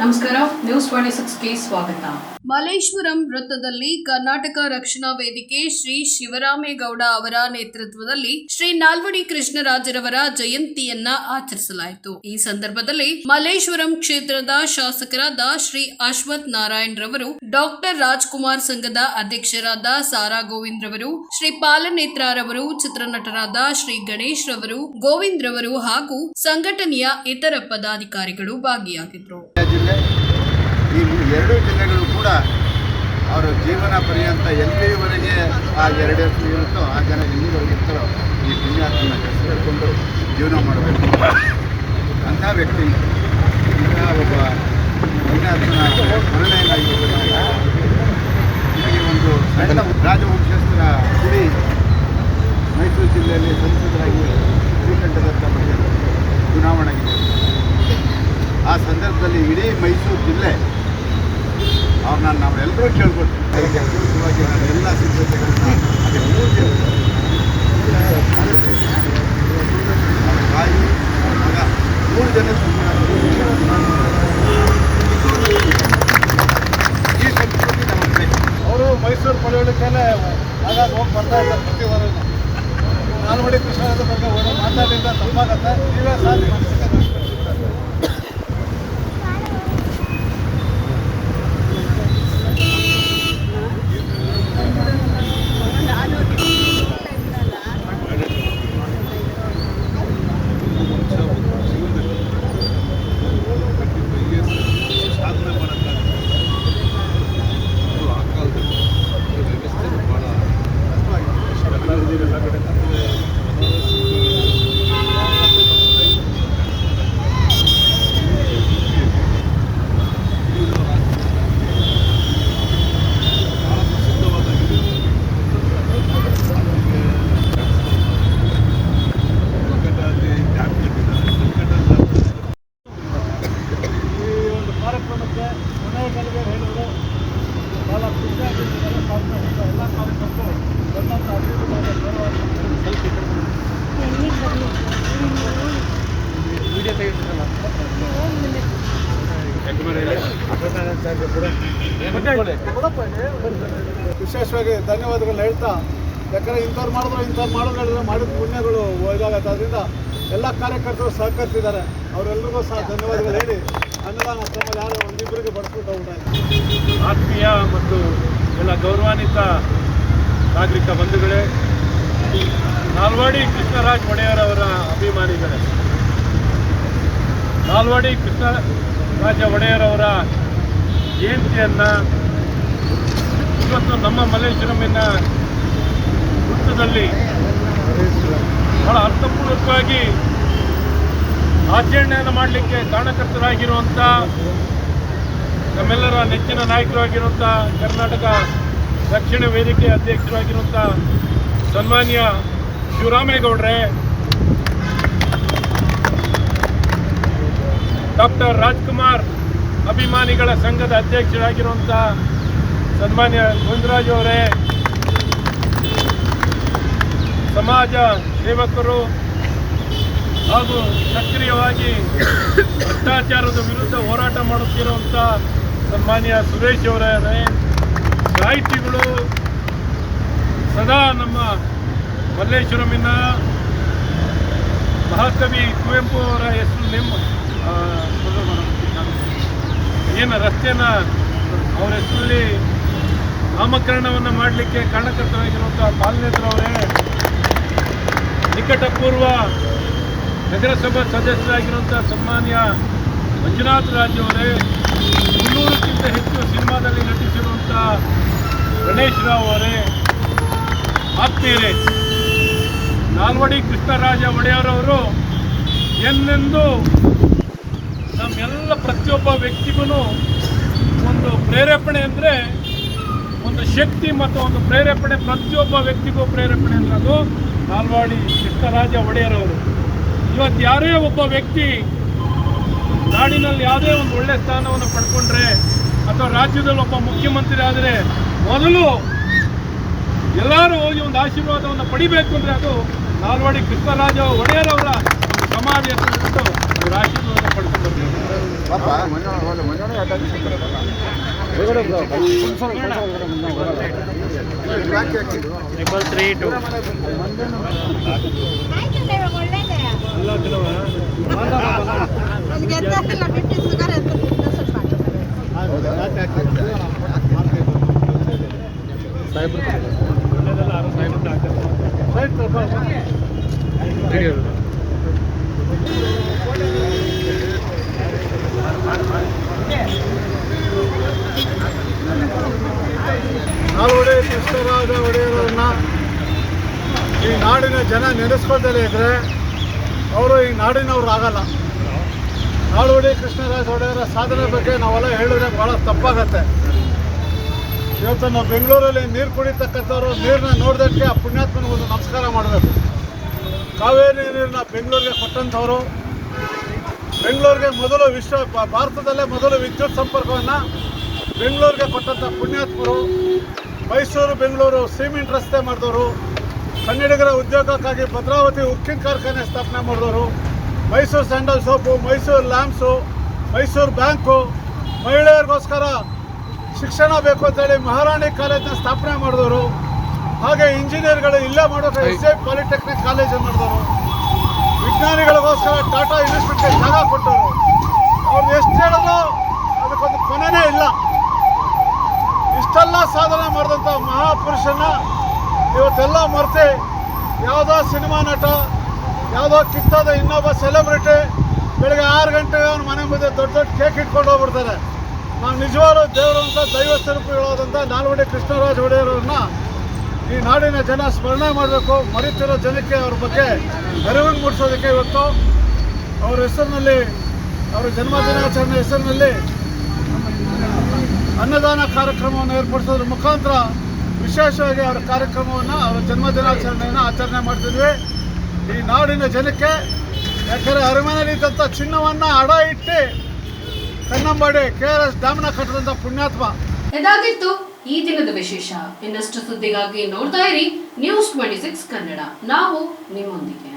ನಮಸ್ಕಾರ news twenty ಸಿಕ್ಸ್ಗೆ ಸ್ವಾಗತ. ಮಲೇಶ್ವರಂ ವೃತ್ತದಲ್ಲಿ ಕರ್ನಾಟಕ ರಕ್ಷಣಾ ವೇದಿಕೆ ಶ್ರೀ ಶಿವರಾಮೇಗೌಡ ಅವರ ನೇತೃತ್ವದಲ್ಲಿ ಶ್ರೀ ನಾಲ್ವಡಿ ಕೃಷ್ಣರಾಜರವರ ಜಯಂತಿಯನ್ನ ಆಚರಿಸಲಾಯಿತು. ಈ ಸಂದರ್ಭದಲ್ಲಿ ಮಲ್ಲೇಶ್ವರಂ ಕ್ಷೇತ್ರದ ಶಾಸಕರಾದ ಶ್ರೀ ಅಶ್ವಥ್ ನಾರಾಯಣ್ ರವರು ಡಾಕ್ಟರ್ ರಾಜ್ಕುಮಾರ್ ಸಂಘದ ಅಧ್ಯಕ್ಷರಾದ ಸಾರಾ ಗೋವಿಂದ್ ರವರು ಶ್ರೀ ಪಾಲನೇತ್ರರವರು, ಚಿತ್ರನಟರಾದ ಶ್ರೀ ಗಣೇಶ್ ರವರು ಗೋವಿಂದ್ ರವರು ಹಾಗೂ ಸಂಘಟನೆಯ ಇತರ ಪದಾಧಿಕಾರಿಗಳು ಭಾಗಿಯಾಗಿದ್ದರು ಜಿಲ್ಲೆ. ಈ ಎರಡೂ ಜಿಲ್ಲೆಗಳು ಕೂಡ ಅವರ ಜೀವನ ಪರ್ಯಂತ ಎಲ್ಲಿವರೆಗೆ ಆ ಎರಡು ಇರುತ್ತೋ ಆ ಜನ ಎಲ್ಲಿವರೆಗೆ ಇರ್ತಾರೋ ಈ ಪುಣ್ಯಾತ್ಮನ ಕಸಿಕೊಂಡು ಜೀವನ ಮಾಡಬೇಕು. ಅಂಥ ವ್ಯಕ್ತಿ, ಇಂಥ ಒಬ್ಬ ಪುಣ್ಯಾತ್ಮನ ಸ್ಮರಣೆಯನ್ನಾಗಿರುವುದರಿಂದ ನಿಮಗೆ ಒಂದು ಸಣ್ಣ ರಾಜವಂಶಸ್ಥರ ಕುಡಿ ಮೈಸೂರು ಜಿಲ್ಲೆಯಲ್ಲಿ ಸಂಸದರಾಗಿ ಶ್ರೀಕಂಠದತ್ತ ಚುನಾವಣೆಗೆ ಸಂದರ್ಭದಲ್ಲಿ ಇಡೀ ಮೈಸೂರು ಜಿಲ್ಲೆ ಅವ್ರನ್ನ ನಾವೆಲ್ಲರೂ ಕೇಳ್ಕೊಳ್ತೀವಿ. ಅದಕ್ಕೆ ಅನುಕೂಲವಾಗಿ ನಾನು ಎಲ್ಲ ಸಿದ್ಧತೆಗಳನ್ನ ಅವ್ರ ಅವ್ರ ಅವರು ಮೈಸೂರು ಪಡೆಯೋಳಿಕೆ ಆಗಾಗ ಹೋಗಿ ಬರ್ತಾ ಇದ್ದಾರೆ ಪ್ರತಿ ವಾರ ನಾಲ್ವಡಿ ಕೃಷ್ಣ ಬಗ್ಗೆ ಮಾತಾಡಿದ್ದ ಮಾತಾಡಿದ ತಪ್ಪಾಗತ್ತೆ. ನೀವೇ ಸಾರಿ ಈ ಒಂದು ಕಾರ್ಯಕ್ರಮಕ್ಕೆ ಕೊನೆಯ ಗಳಿಗೆ ಹೇಳಿದರು ಭಾಳ ಖುಷಿ ಆಗಿದ್ದಾರೆ ಸಾಧನೆ ಮಾಡಿದ ಎಲ್ಲ ಕಾರ್ಯಕ್ರಮಕ್ಕೂ ಬಂದಂಥ ಅಭಿವೃದ್ಧಿ ಗೌರವ ವಿಶೇಷವಾಗಿ ಧನ್ಯವಾದಗಳನ್ನ ಹೇಳ್ತಾ ಯಾಕಂದರೆ ಇಂಥವ್ರು ಮಾಡಿದ್ರು ಇಂಥವ್ರು ಮಾಡಿದ್ರೆ ಮಾಡಿದ ಪುಣ್ಯಗಳು ಇದಾಗತ್ತೆ ಅದರಿಂದ ಎಲ್ಲ ಕಾರ್ಯಕರ್ತರು ಸಹಕರಿಸಿದ್ದಾರೆ. ಅವರೆಲ್ಲರಿಗೂ ಸಹ ಧನ್ಯವಾದಗಳು ಹೇಳಿ. ಅನ್ನದಾನ ತಮ್ಮ ಯಾರು ಒಂದಿಬ್ಬರಿಗೆ ಬಡಿಸ್ಬಿಟ್ಟು ಹೋಗ್ಬಿಟ್ಟಾರೆ ಆತ್ಮೀಯ ಮತ್ತು ಎಲ್ಲ ಗೌರವಾನ್ವಿತ ನಾಗರಿಕ ಬಂಧುಗಳೇ ನಾಲ್ವಾಡಿ ಕೃಷ್ಣರಾಜ್ ಒಡೆಯರ್ ಅವರ ಅಭಿಮಾನಿಗಳೇ ನಾಲ್ವಾಡಿ ಕೃಷ್ಣರಾಜ ಒಡೆಯರ್ ಅವರ ಜಯಂತಿಯನ್ನು ಇವತ್ತು ನಮ್ಮ ಮಲ್ಲೇಶ್ವರಮಿನ ವೃತ್ತದಲ್ಲಿ ಬಹಳ ಅರ್ಥಪೂರ್ವಕವಾಗಿ ಆಚರಣೆಯನ್ನು ಮಾಡಲಿಕ್ಕೆ ಕಾರಣಕರ್ತರಾಗಿರುವಂಥ ನಮ್ಮೆಲ್ಲರ ನೆಚ್ಚಿನ ನಾಯಕರಾಗಿರುವಂಥ ಕರ್ನಾಟಕ ರಕ್ಷಣಾ ವೇದಿಕೆ ಅಧ್ಯಕ್ಷರಾಗಿರುವಂಥ ಸನ್ಮಾನ್ಯ ಶಿವರಾಮೇಗೌಡ್ರೆ, ಡಾಕ್ಟರ್ ರಾಜ್ಕುಮಾರ್ ಅಭಿಮಾನಿಗಳ ಸಂಘದ ಅಧ್ಯಕ್ಷರಾಗಿರುವಂಥ ಸನ್ಮಾನ್ಯ ಗುಂದರಾಜ್ ಅವರೇ, ಸಮಾಜ ಸೇವಕರು ಹಾಗೂ ಸಕ್ರಿಯವಾಗಿ ಭ್ರಷ್ಟಾಚಾರದ ವಿರುದ್ಧ ಹೋರಾಟ ಮಾಡುತ್ತಿರುವಂಥ ಸನ್ಮಾನ್ಯ ಸುರೇಶ್ ಅವರೇ ಸಾಹಿತಿಗಳು ಸದಾ ನಮ್ಮ ಮಲ್ಲೇಶ್ವರಮಿನ ಮಹಾಕವಿ ಕುವೆಂಪು ಅವರ ಹೆಸರು ನಿಮ್ಮ ಏನು ರಸ್ತೆಯನ್ನು ಅವರ ಹೆಸರಲ್ಲಿ ನಾಮಕರಣವನ್ನು ಮಾಡಲಿಕ್ಕೆ ಕಾರಣಕರ್ತರಾಗಿರುವಂಥ ಪಾಲನೇತ್ರವರೇ ನಿಕಟಪೂರ್ವ ನಗರಸಭಾ ಸದಸ್ಯರಾಗಿರುವಂಥ ಸನ್ಮಾನ್ಯ ಮಂಜುನಾಥ್ ರಾಜ್ ಅವರೇ ಮುನ್ನೂರಕ್ಕಿಂತ ಹೆಚ್ಚು ಸಿನಿಮಾದಲ್ಲಿ ನಟಿಸಿರುವಂಥ ಗಣೇಶ್ ರಾವ್ ಅವರೇ ಆತ್ಮೀಯರೇ ನಾಲ್ವಡಿ ಕೃಷ್ಣರಾಜ ಒಡೆಯರವರು ಎಂದೆಂದು ಪ್ರತಿಯೊಬ್ಬ ವ್ಯಕ್ತಿಗೂ ಒಂದು ಪ್ರೇರೇಪಣೆ ಅಂದರೆ ಒಂದು ಶಕ್ತಿ ಮತ್ತು ಒಂದು ಪ್ರೇರೇಪಣೆ, ಪ್ರತಿಯೊಬ್ಬ ವ್ಯಕ್ತಿಗೂ ಪ್ರೇರೇಪಣೆ ಅನ್ನೋದು ಅದು ನಾಲ್ವಾಡಿ ಕೃಷ್ಣರಾಜ ಒಡೆಯರವರು. ಇವತ್ತು ಯಾರೇ ಒಬ್ಬ ವ್ಯಕ್ತಿ ನಾಡಿನಲ್ಲಿ ಯಾವುದೇ ಒಂದು ಒಳ್ಳೆ ಸ್ಥಾನವನ್ನು ಪಡ್ಕೊಂಡ್ರೆ ಅಥವಾ ರಾಜ್ಯದಲ್ಲಿ ಒಬ್ಬ ಮುಖ್ಯಮಂತ್ರಿ ಆದರೆ ಮೊದಲು ಎಲ್ಲರೂ ಹೋಗಿ ಒಂದು ಆಶೀರ್ವಾದವನ್ನು ಪಡಿಬೇಕು ಅಂದರೆ ಅದು ನಾಲ್ವಾಡಿ ಕೃಷ್ಣರಾಜ ಒಡೆಯರವರ ಇವ್ರ ಆಶೀರ್ವಾದ ಪಡ್ಕೊಂಡು ಹಾಕಿದ್ದು ಜನ ನೆನೆಸ್ಕೊಳ್ತಲೇ ಇದ್ರೆ ಅವರು ಈ ನಾಡಿನವ್ರು ಆಗಲ್ಲ. ನಾಲ್ವಡಿ ಕೃಷ್ಣರಾಜ ಒಡೆಯರ ಸಾಧನೆ ಬಗ್ಗೆ ನಾವೆಲ್ಲ ಹೇಳಿದ್ರೆ ಭಾಳ ತಪ್ಪಾಗತ್ತೆ. ಇವತ್ತು ನಾವು ಬೆಂಗಳೂರಲ್ಲಿ ನೀರು ಕುಡಿತಕ್ಕಂಥವ್ರು ನೀರನ್ನ ನೋಡಿದಕ್ಕೆ ಆ ಪುಣ್ಯಾತ್ಮನಿಗೆ ಒಂದು ನಮಸ್ಕಾರ ಮಾಡಬೇಕು. ಕಾವೇರಿ ನೀರನ್ನ ಬೆಂಗಳೂರಿಗೆ ಕೊಟ್ಟಂಥವ್ರು, ಬೆಂಗಳೂರಿಗೆ ಮೊದಲು ವಿಶ್ವ ಭಾರತದಲ್ಲೇ ಮೊದಲು ವಿದ್ಯುತ್ ಸಂಪರ್ಕವನ್ನು ಬೆಂಗಳೂರಿಗೆ ಕೊಟ್ಟಂಥ ಪುಣ್ಯಾತ್ಮರು, ಮೈಸೂರು, ಬೆಂಗಳೂರು ಸಿಮೆಂಟ್ ರಸ್ತೆ ಮಾಡಿದವರು ಕನ್ನಡಿಗರ ಉದ್ಯೋಗಕ್ಕಾಗಿ ಭದ್ರಾವತಿ ಉಕ್ಕಿನ ಕಾರ್ಖಾನೆ ಸ್ಥಾಪನೆ ಮಾಡಿದವರು. Mysuru sandal soap Mysuru lamps Mysuru bank. ಮಹಿಳೆಯರಿಗೋಸ್ಕರ ಶಿಕ್ಷಣ ಬೇಕು ಅಂತೇಳಿ ಮಹಾರಾಣಿ ಕಾಲೇಜನ್ನ ಸ್ಥಾಪನೆ ಮಾಡಿದವರು. ಹಾಗೆ ಇಂಜಿನಿಯರ್ಗಳು ಇಲ್ಲೇ ಮಾಡೋಕೆ ಎಸ್ ಐ ಪಾಲಿಟೆಕ್ನಿಕ್ ಕಾಲೇಜನ್ನು ಮಾಡಿದವರು. ವಿಜ್ಞಾನಿಗಳಿಗೋಸ್ಕರ ಟಾಟಾ ಇನ್ವೆಸ್ಟ್ಮೆಂಟ್ಗೆ ಜಾಗ ಕೊಟ್ಟವರು. ಅವ್ರು ಎಷ್ಟು ಹೇಳಿದ್ರು ಅದಕ್ಕೊಂದು ಕೊನೆನೇ ಇಲ್ಲ. ಇಷ್ಟೆಲ್ಲ ಸಾಧನೆ ಮಾಡಿದಂಥ ಮಹಾಪುರುಷನ ಇವತ್ತೆಲ್ಲ ಮರೆತು ಯಾವುದೋ ಸಿನಿಮಾ ನಟ, ಯಾವುದೋ ಕಿತ್ತಾದ ಇನ್ನೊಬ್ಬ ಸೆಲೆಬ್ರಿಟಿ ಬೆಳಗ್ಗೆ ಆರು ಗಂಟೆಗೆ ಅವ್ನ ಮನೆ ಮುಂದೆ ದೊಡ್ಡ ದೊಡ್ಡ ಕೇಕ್ ಇಟ್ಕೊಂಡು ಹೋಗ್ಬಿಡ್ತಾರೆ. ನಾವು ನಿಜವಾದ ದೇವರು ಅಂತ ದೈವ ಸ್ವರೂಪಗಳಾದಂಥ ನಾಲ್ವಡಿ ಕೃಷ್ಣರಾಜ ಒಡೆಯರವ್ರನ್ನ ಈ ನಾಡಿನ ಜನ ಸ್ಮರಣೆ ಮಾಡಬೇಕು, ಮರಿತಿರೋ ಜನಕ್ಕೆ ಅವ್ರ ಬಗ್ಗೆ ಅರಿವನ್ನು ಮೂಡಿಸೋದಕ್ಕೆ ಇವತ್ತು ಅವ್ರ ಹೆಸರಿನಲ್ಲಿ, ಅವರ ಜನ್ಮದಿನಾಚರಣೆ ಹೆಸರಿನಲ್ಲಿ ಅನ್ನದಾನ ಕಾರ್ಯಕ್ರಮವನ್ನು ಏರ್ಪಡಿಸೋದ್ರ ಮುಖಾಂತರ ವಿಶೇಷವಾಗಿ ಅವರ ಕಾರ್ಯಕ್ರಮವನ್ನು, ಅವರ ಜನ್ಮದಿನಾಚರಣೆಯನ್ನು ಆಚರಣೆ ಮಾಡ್ತಿದ್ವಿ. ಈ ನಾಡಿನ ಜನಕ್ಕೆ ಯಾಕಂದರೆ ಅರಮನೆಯಲ್ಲಿದ್ದಂಥ ಚಿನ್ನವನ್ನು ಅಡ ಇಟ್ಟು ಕನ್ನಂಬಾಡಿ ಕೆ ಆರ್ ಎಸ್ ಡ್ಯಾಮ್ನ ಕಟ್ಟಿದಂಥ ಪುಣ್ಯಾತ್ಮ. ಇದಾಗಿತ್ತು ಈ ದಿನದ ವಿಶೇಷ. ಇನ್ನಷ್ಟು ಸುದ್ದಿಗಾಗಿ ನೋಡ್ತಾ ಇರಿ ನ್ಯೂಸ್ ಟ್ವೆಂಟಿ ಸಿಕ್ಸ್ ಕನ್ನಡ. ನಾವು ನಿಮ್ಮೊಂದಿಗೆ.